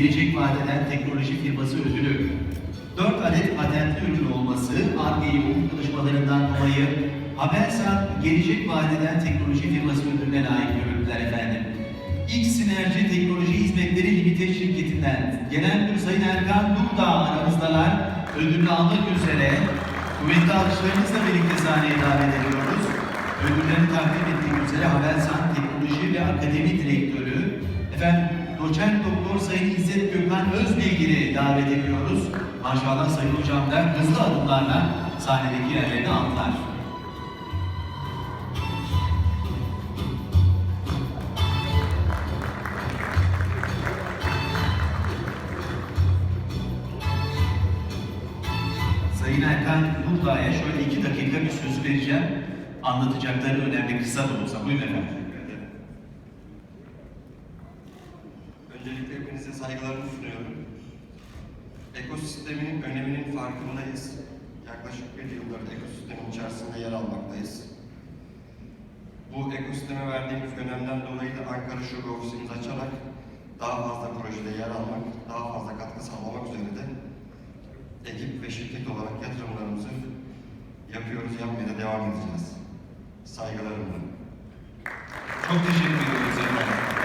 gelecek vadeden teknoloji firması ödülü. 4 adet patentli ürün olması, ARGE çalışmalarından dolayı Habersan Gelecek Vadeden Teknoloji Firması ödülüne layık görüldüler efendim. X Sinerji Teknoloji Hizmetleri Limited şirketinden Genel Müdür Sayın Erkan Durdağ aramızdalar. Ödülünü almak üzere kuvvetli alkışlarınızla birlikte sahneye davet ediyoruz. Ödüllerini takdim ettiğim üzere Havelsan Teknoloji ve Akademi Direktörü efendim Doçent Doktor Sayın İzzet Gökhan Özbilgili davet ediyoruz. Maşallah Sayın Hocam da hızlı adımlarla sahnedeki yerlerini aldılar. Sayın Erkan Nurdağ'a şöyle iki dakika bir söz vereceğim. Anlatacakları önemli kısa da olsa. Buyurun efendim. Öncelikle hepinize saygılarımı sunuyorum. Ekosistemin öneminin farkındayız. Yaklaşık bir yıldır ekosistemin içerisinde yer almaktayız. Bu ekosisteme verdiğimiz önemden dolayı da Ankara Şube ofisimizi açarak daha fazla projede yer almak, daha fazla katkı sağlamak üzere de ekip ve şirket olarak yatırımlarımızı yapıyoruz, yapmaya da devam edeceğiz. Saygılarımla. Çok teşekkür ediyoruz efendim.